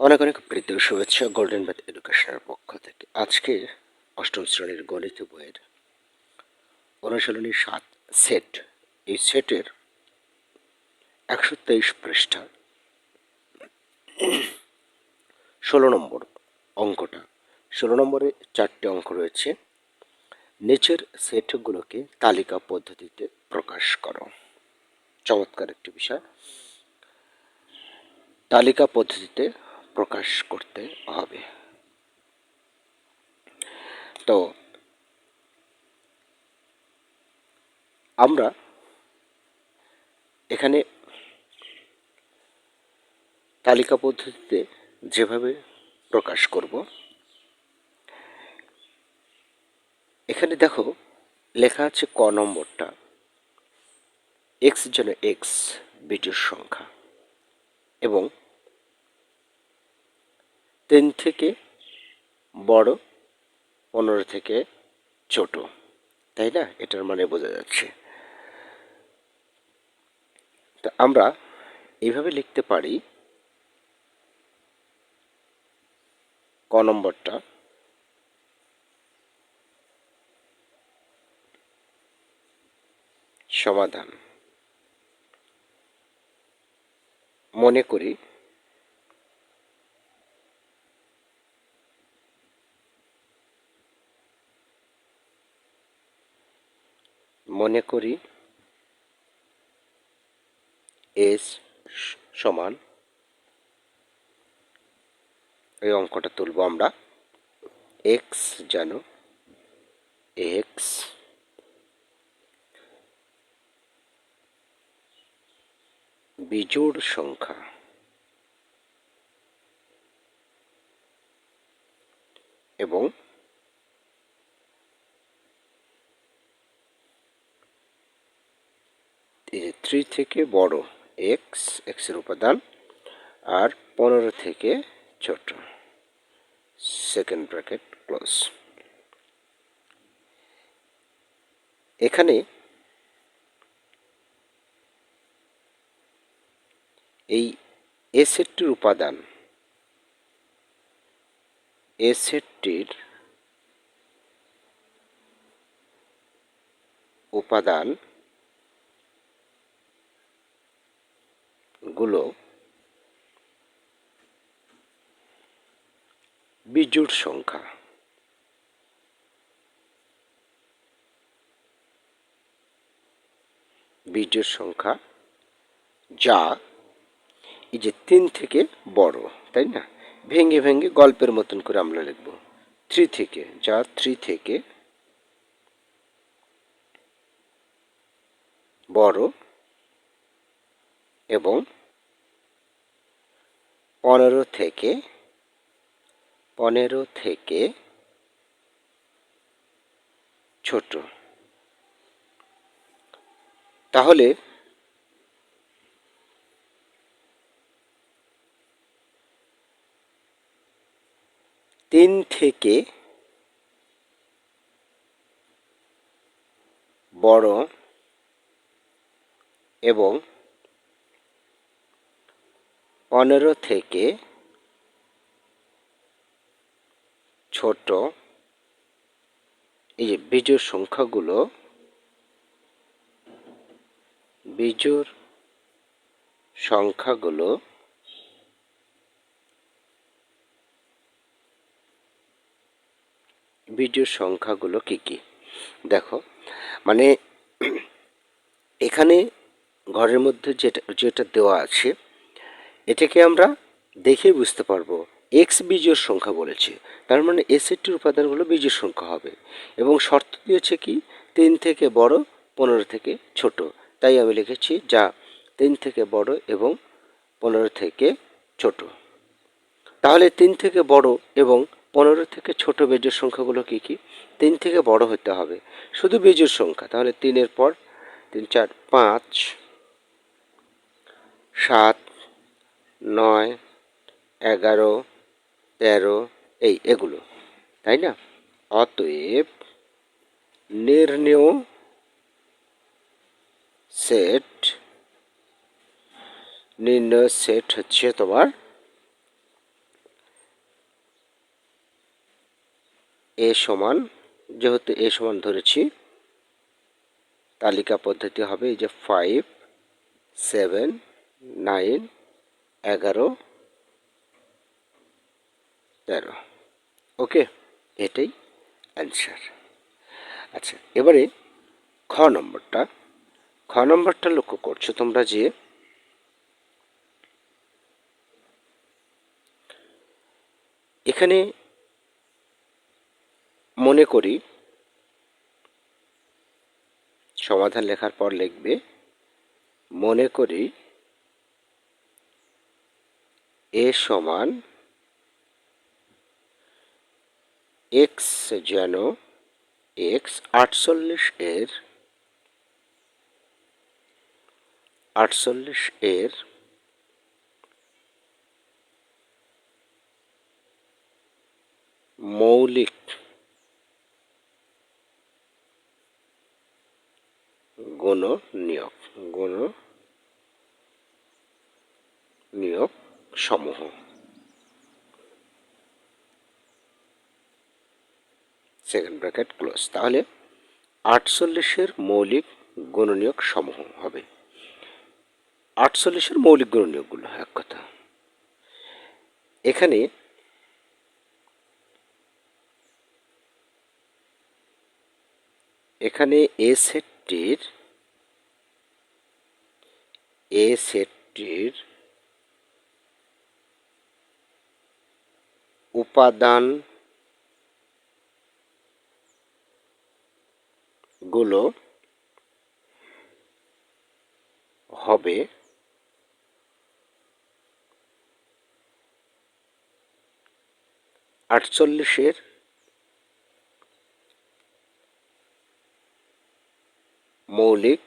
অনেক অনেক প্রীতি শুভেচ্ছা গোল্ডেন ম্যাথ এডুকেশনের পক্ষ থেকে। আজকে অষ্টম শ্রেণির গণিত বইয়ের অনুশীলনী সাত সেট। এই সেটের একশো তেইশ পৃষ্ঠা। ষোলো নম্বর অঙ্কটা। ষোলো নম্বরে চারটে অঙ্ক রয়েছে। নিচের সেটগুলোকে তালিকা পদ্ধতিতে প্রকাশ করো। চমৎকার একটি বিষয়। তালিকা পদ্ধতিতে প্রকাশ করতে হবে। তো, আমরা এখানে তালিকা পদ্ধতিতে যেভাবে প্রকাশ করব, এখানে দেখো লেখা আছে ক নম্বরটা। এক্স যেন এক্স বিটির সংখ্যা। এবং তিন থেকে বড়, পনেরো থেকে ছোট। তাই না? এটার মানে বোঝা যাচ্ছে। তো আমরা এইভাবে লিখতে পারি, ক নম্বরটা। সমাধান। মনে করি মনে করি এস সমান এই অঙ্কটা তুলব আমরা। এক্স যেন এক্স বিজোড় সংখ্যা এবং থ্রি থেকে বড় এক্স এক্সের উপাদান, আর পনেরো থেকে ছোট। সেকেন্ড ব্র্যাকেট ক্লোজ এখানে এই এ সেটটির উপাদান এ সেটটির উপাদান গুলো বিজোড় সংখ্যা। বিজোড় সংখ্যা যা এই যে তিন থেকে বড়, তাই না? ভেঙে ভেঙে গল্পের মতন করে আমরা লিখব। থ্রি থেকে, যা থ্রি থেকে বড় এবং পনেরো থেকে পনেরো থেকে ছোট। তাহলে তিন থেকে বড় এবং পনেরো থেকে ছোট এই যে বিজোড় সংখ্যাগুলো বিজোড় সংখ্যাগুলো বিজোড় সংখ্যাগুলো কি কি? দেখো মানে এখানে ঘরের মধ্যে যেটা যেটা দেওয়া আছে এটাকে আমরা দেখে বুঝতে পারব। এক্স বীজের সংখ্যা বলেছে। তার মানে এসেটটির উপাদানগুলো বীজের সংখ্যা হবে। এবং শর্ত দিয়েছে কি? তিন থেকে বড়, পনেরো থেকে ছোট। তাই আমি লিখেছি যা তিন থেকে বড় এবং পনেরো থেকে ছোট। তাহলে তিন থেকে বড় এবং পনেরো থেকে ছোট বীজের সংখ্যাগুলো কি কি? তিন থেকে বড় হতে হবে। শুধু বীজের সংখ্যা। তাহলে তিনের পর তিন, চার, পাঁচ, সাত নয়, এগারো, তেরো, এই এগুলো, তাই না? অতএব নির্ণেয় সেট, নির্ণয় সেট হচ্ছে তোমার এ সমান, যেহেতু এ সমান ধরেছি, তালিকা পদ্ধতি হবে এই যে ফাইভ সেভেন নাইন এগারো, তেরো। ওকে, এটাই অ্যান্সার আচ্ছা এবারে খ নম্বরটা। খ নম্বরটা লক্ষ্য করছ তোমরা যে, এখানে মনে করি সমাধান লেখার পর লিখবে, মনে করি এ সমান এক্স যেন এক্স আটচল্লিশ এর আটচল্লিশ এর মৌলিক গুণ নিয়োগ গুণ নিয়োগ সমূহ। সেকেন্ড ব্র্যাকেট ক্লোজ তাহলে আটচল্লিশের মৌলিক গুণনীয়ক সমূহ হবে। আটচল্লিশের মৌলিক গুণনীয়কগুলো এক কথা। এখানে এখানে এ সেটটির এ সেটটির উপাদানগুলো হবে আটচল্লিশের মৌলিক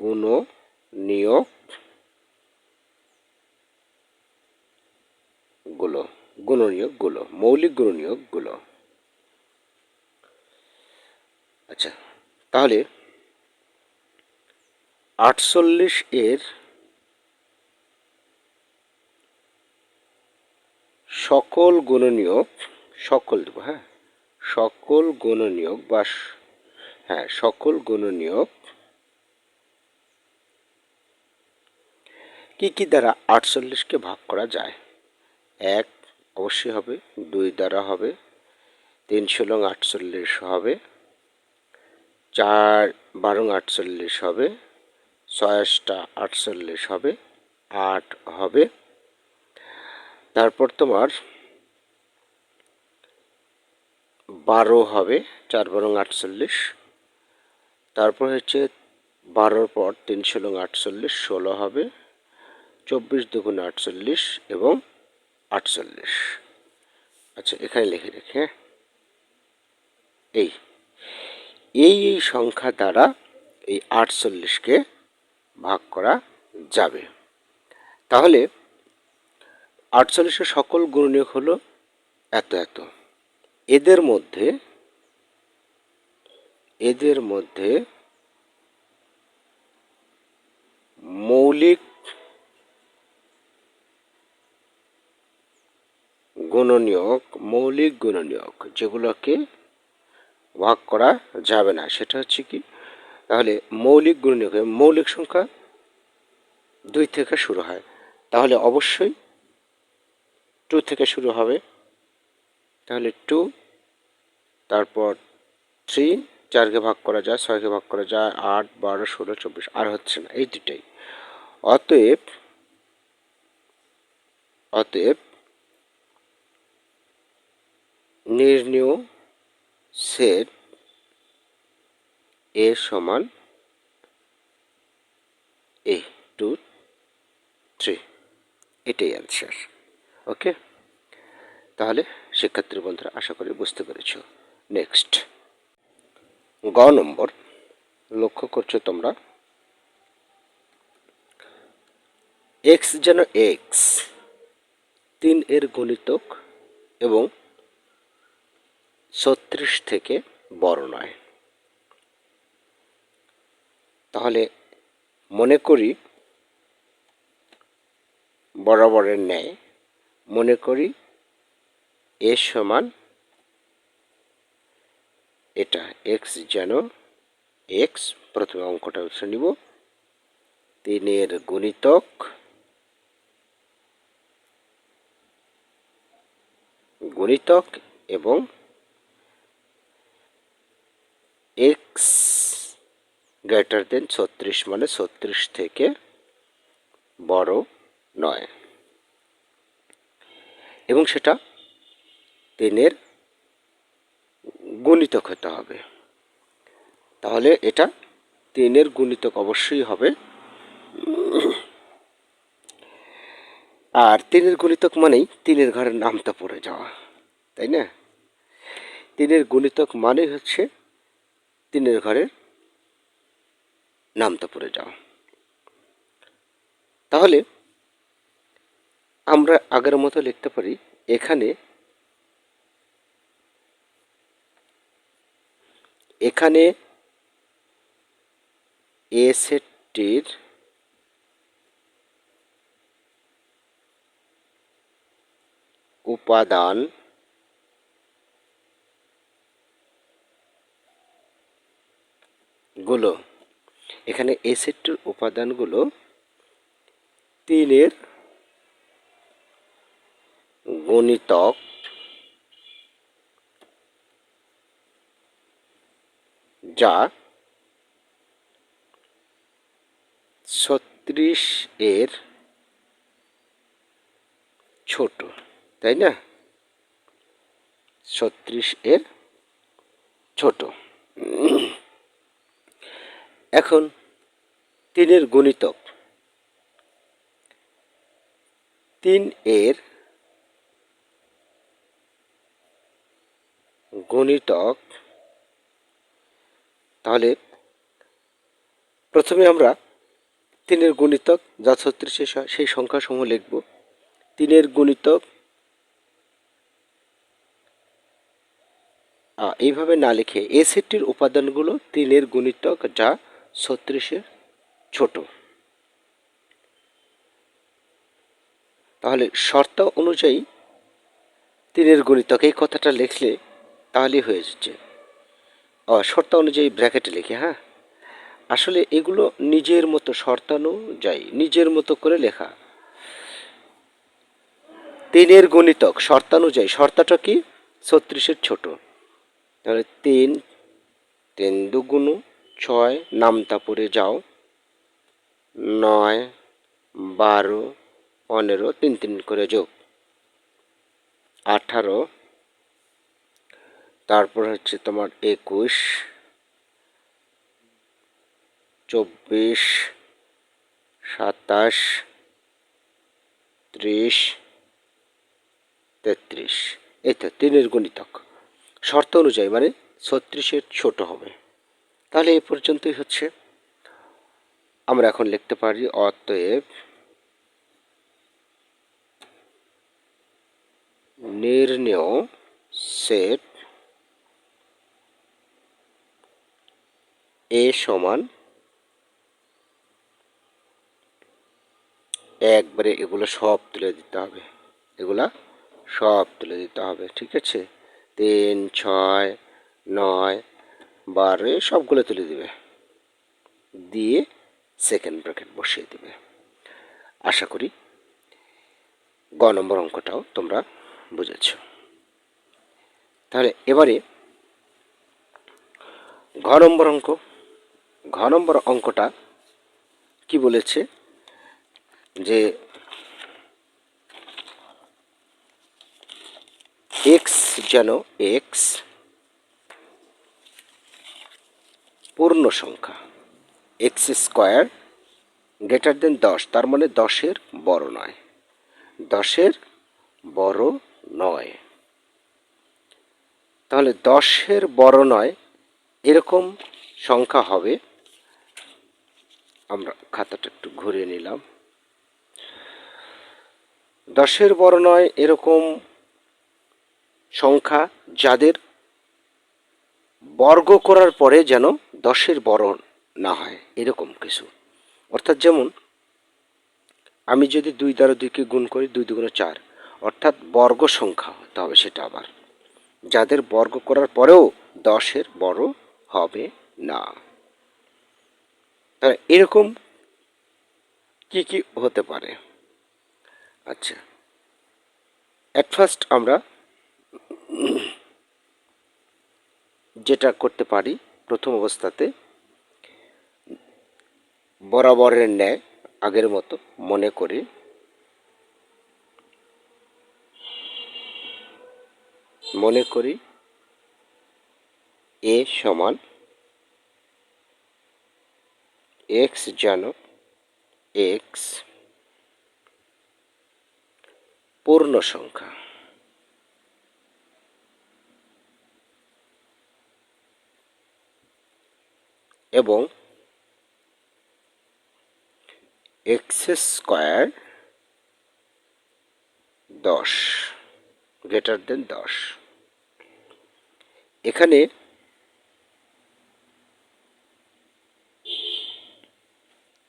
গুণ নিয়োগগুলো গুণনীয়ক গুলো মৌলিকগুলো আচ্ছা তাহলে আটচল্লিশ এর সকল গুণনীয়ক, সকল দেব হ্যাঁ? সকল গুণনীয়ক বা হ্যাঁ সকল গুণনীয়ক কি কি দ্বারা আটচল্লিশকে ভাগ করা যায়? এক অবশ্যই হবে, দুই দ্বারা হবে, তিন ষোলং আটচল্লিশ হবে, চার বারো আটচল্লিশ হবে ছয়টা আটচল্লিশ হবে, আট হবে। তারপর তোমার বারো হবে, চার বারো আটচল্লিশ। তারপর হচ্ছে বারোর পর তিন ষোলো আটচল্লিশ, ষোলো হবে, চব্বিশ দুগুণ আটচল্লিশ এবং আটচল্লিশ। আচ্ছা এখানে লিখে রেখে হ্যাঁ এই এই এই সংখ্যা দ্বারা এই আটচল্লিশকে ভাগ করা যাবে। তাহলে আটচল্লিশের সকল গুণনীয়ক হলো এত এত। এদের মধ্যে এদের মধ্যে মৌলিক গুণনীয়ক, মৌলিক গুণনীয়ক যেগুলোকে ভাগ করা যাবে না। সেটা হচ্ছে কি? তাহলে মৌলিক গুণনীয়ক মৌলিক সংখ্যা দুই থেকে শুরু হয়। তাহলে অবশ্যই টু থেকে শুরু হবে। তাহলে টু তারপর থ্রি চারকে ভাগ করা যায়, ছয়কে ভাগ করা যায়, আট, বারো, ষোলো, চব্বিশ, আর হচ্ছে না। এই দুটাই অতএব অতএব নির্ণীয় সেট এ সমান এ টু থ্রি। এটাই অ্যান্সার ওকে তাহলে শিক্ষার্থী বন্ধুরা, আশা করি বুঝতে পেরেছ। নেক্সট গ নম্বর, লক্ষ্য করছ তোমরা? এক্স যেন এক্স তিন এর গণিতক এবং ছত্রিশ থেকে বড় নয়। তাহলে মনে করি বরাবরের ন্যায়, মনে করি এ সমান এটা এক্স যেন এক্স প্রথমে অঙ্কটা উৎস নিব, তিনের গুণিতক গুণিতক এবং এক্স গ্রেটার দেন ছত্রিশ মানে ছত্রিশ থেকে বড় নয়। এবং সেটা তিনের গুণিতক হতে হবে। তাহলে এটা তিনের গুণিতক অবশ্যই হবে। আর তিনের গুণিতক মানেই তিনের ঘরের নামটা পড়ে যাওয়া, তাই না? তিনের গুণিতক মানে হচ্ছে তিনের ঘরের নামটা পড়ে যাও। তাহলে আমরা আগের মতো লিখতে পারি, এখানে এখানে এ সেটটির উপাদান গুলো। এখানে এ সেটটির উপাদানগুলো তিনের গণিতক যা ছত্রিশ এর ছোট, তাই না? ছত্রিশ এর ছোট। এখন তিনের গুণিতক। তিন এর গণিতক, তাহলে প্রথমে আমরা তিনের গুণিতক যা ছত্রিশে সেই সংখ্যাসমূহ লিখব। তিনের গুণিতক এইভাবে না লিখে এ সেটটির উপাদানগুলো তিনের গুণিতক যা ছত্রিশের ছোট। তাহলে শর্ত অনুযায়ী তিনের গুণিতক এই কথাটা লিখলে তাহলেই হয়ে যাচ্ছে। শর্ত অনুযায়ী ব্র্যাকেটে লিখে হ্যাঁ? আসলে এগুলো নিজের মতো শর্তানুযায়ী, নিজের মতো করে লেখা। তিনের গণিতক শর্তানুযায়ী, শর্তাটা কি? ছত্রিশের ছোট। তাহলে তিন তিন দুগুণ ছয়, নামতা পড়ে যাও। নয়, বারো, পনেরো, তিন তিন করে যোগ। আঠারো, তারপর হচ্ছে তোমার একুশ, চব্বিশ, সাতাশ, ত্রিশ, তেত্রিশ। তো তিনের গণিতক। শর্ত অনুযায়ী মানে ছত্রিশের ছোট হবে। তাহলে এই পর্যন্তই হচ্ছে। আমরা এখন লিখতে পারি অতএব নির্ণয় সেট এ সমান একবারে এগুলো সব তুলে দিতে হবে। এগুলা সব তুলে দিতে হবে, ঠিক আছে? তিন, ছয়, নয় বারো সবগুলো তুলে দিবে। দিয়ে সেকেন্ড ব্র্যাকেট বসিয়ে দিবে। আশা করি গ নম্বর অঙ্কটাও তোমরা বুঝেছ। তাহলে এবারে ঘ নম্বর অঙ্ক। ঘ নম্বর অঙ্কটা কি বলেছে? যে এক্স যেন এক্স পূর্ণ সংখ্যা। এক্স স্কোয়ার গ্রেটার দেন দশ, তার মানে দশের বড় নয়। দশের বড় নয়। তাহলে দশের বড় নয়, এরকম সংখ্যা হবে। আমরা খাতাটা একটু ঘুরিয়ে নিলাম। দশের বড় নয় এরকম সংখ্যা যাদের বর্গ করার পরে যেন দশের বড় না হয়, এরকম কিছু। অর্থাৎ যেমন, আমি যদি দুই দ্বারা দুইকে গুণ করি, দুই দুগুণে চার, অর্থাৎ বর্গ সংখ্যা হতে হবে সেটা আবার। যাদের বর্গ করার পরেও দশের বড় হবে না। তাহলে এরকম কি কি হতে পারে? আচ্ছা অ্যাট ফার্স্ট আমরা যেটা করতে পারি প্রথম অবস্থাতে, বরাবরের ন্যায় আগের মতো মনে করি। মনে করি এ সমান এক্স যেন এক্স পূর্ণ সংখ্যা এবং এক্স স্কোয়ার দশ গ্রেটার দেন দশ। এখানে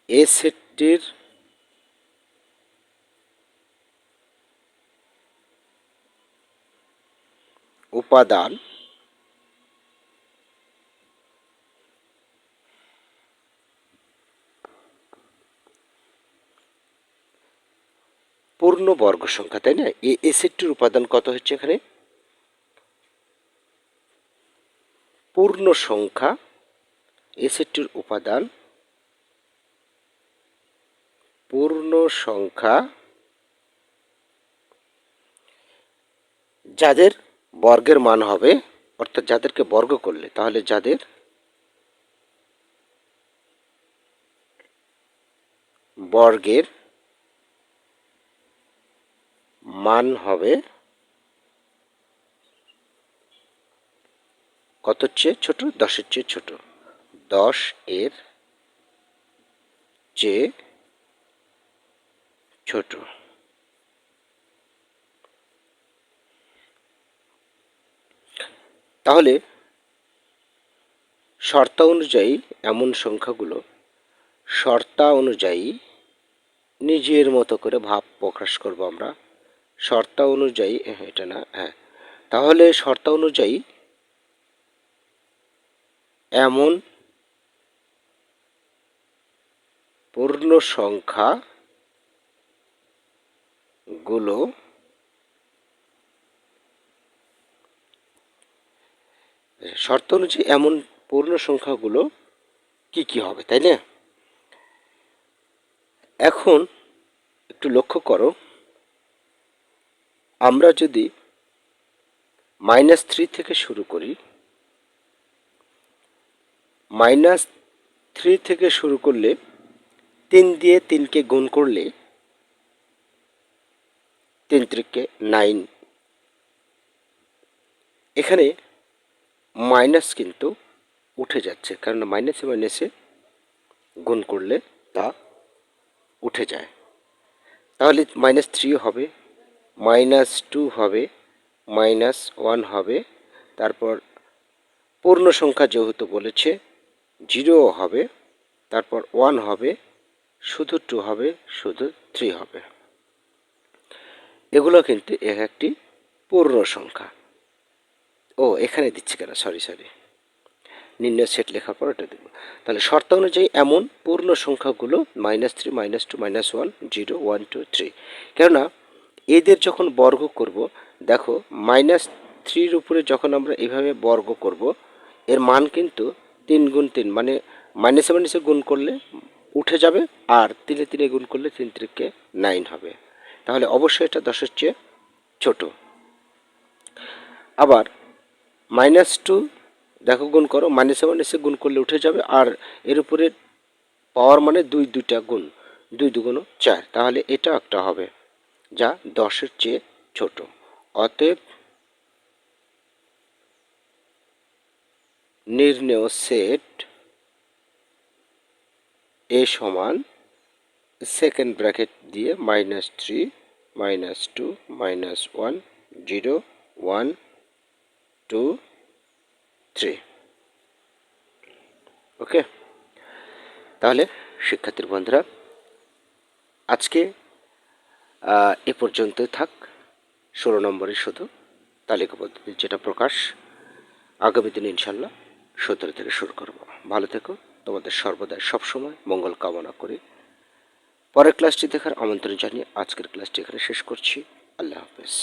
এ সেটটির উপাদান পূর্ণ বর্গ সংখ্যা, তাই না? এই এ সেটটির উপাদান কত হচ্ছে এখানে? পূর্ণ সংখ্যা এ সেটটির উপাদান, পূর্ণ সংখ্যা যাদের বর্গের মান হবে, অর্থাৎ যাদেরকে বর্গ করলে, তাহলে যাদের বর্গের মান হবে কত চেয়ে ছোট? দশের চেয়ে ছোট। দশ এর চেয়ে ছোট। তাহলে শর্তা অনুযায়ী এমন সংখ্যাগুলো শর্তা অনুযায়ী নিজের মতো করে ভাব প্রকাশ করব আমরা। শর্তা অনুযায়ী এটা না হ্যাঁ। তাহলে শর্তা অনুযায়ী এমন পূর্ণ সংখ্যা গুলো শর্ত অনুযায়ী এমন পূর্ণ সংখ্যাগুলো কি কি হবে, তাই না? এখন একটু লক্ষ্য করো। আমরা যদি মাইনাস থ্রি থেকে শুরু করি মাইনাস থ্রি থেকে শুরু করলে তিন দিয়ে তিনকে গুণ করলে তিন ত্রিকে নাইন এখানে মাইনাস কিন্তু উঠে যাচ্ছে কারণ মাইনাসে মাইনাসে গুণ করলে তা উঠে যায়। তাহলে মাইনাস থ্রিও হবে। মাইনাস টু হবে মাইনাস ওয়ান হবে, তারপর পূর্ণ সংখ্যা যেহেতু বলেছে জিরো হবে, তারপর ওয়ান হবে, শুধু টু হবে, শুধু থ্রি হবে। এগুলো কিন্তু এক একটি পূর্ণ সংখ্যা। ও, এখানে দিচ্ছি কেন? সরি সরি নির্ণয় সেট লেখার পর এটা দেবো। তাহলে শর্ত অনুযায়ী এমন পূর্ণ সংখ্যাগুলো minus three minus two minus one zero one two three কেননা এদের যখন বর্গ করব, দেখো মাইনাস থ্রির উপরে যখন আমরা এভাবে বর্গ করব, এর মান কিন্তু তিন গুণ তিন মানে মাইনাসে মাইনাসে গুণ করলে উঠে যাবে আর তিনে তিনে গুণ করলে তিন ত্রিকে নাইন হবে। তাহলে অবশ্যই এটা দশের চেয়ে ছোট। আবার মাইনাস টু দেখো, গুণ করো মাইনাসে মাইনাসে গুণ করলে উঠে যাবে আর এর উপরে পাওয়ার মানে দুই দুইটা গুণ, দুই দুগুণ চার, তাহলে এটা একটা হবে। যা দশের চেয়ে ছোট। অতএব নির্ণেয় সেট এ সমান সেকেন্ড ব্র্যাকেট দিয়ে minus three minus two minus one zero one two three okay তাহলে, শিক্ষার্থীর বন্ধুরা, আজকে এ পর্যন্তই থাক। ষোলো নম্বরে শুধু তালিকাবদ্ধ যেটা প্রকাশ। আগামী দিন ইনশাল্লাহ সতেরো থেকে শুরু করব। ভালো থেকো। তোমাদের সর্বদাই সবসময় মঙ্গল কামনা করি। পরের ক্লাসটি দেখার আমন্ত্রণ জানিয়ে আজকের ক্লাসটি এখানে শেষ করছি। আল্লাহ হাফেজ।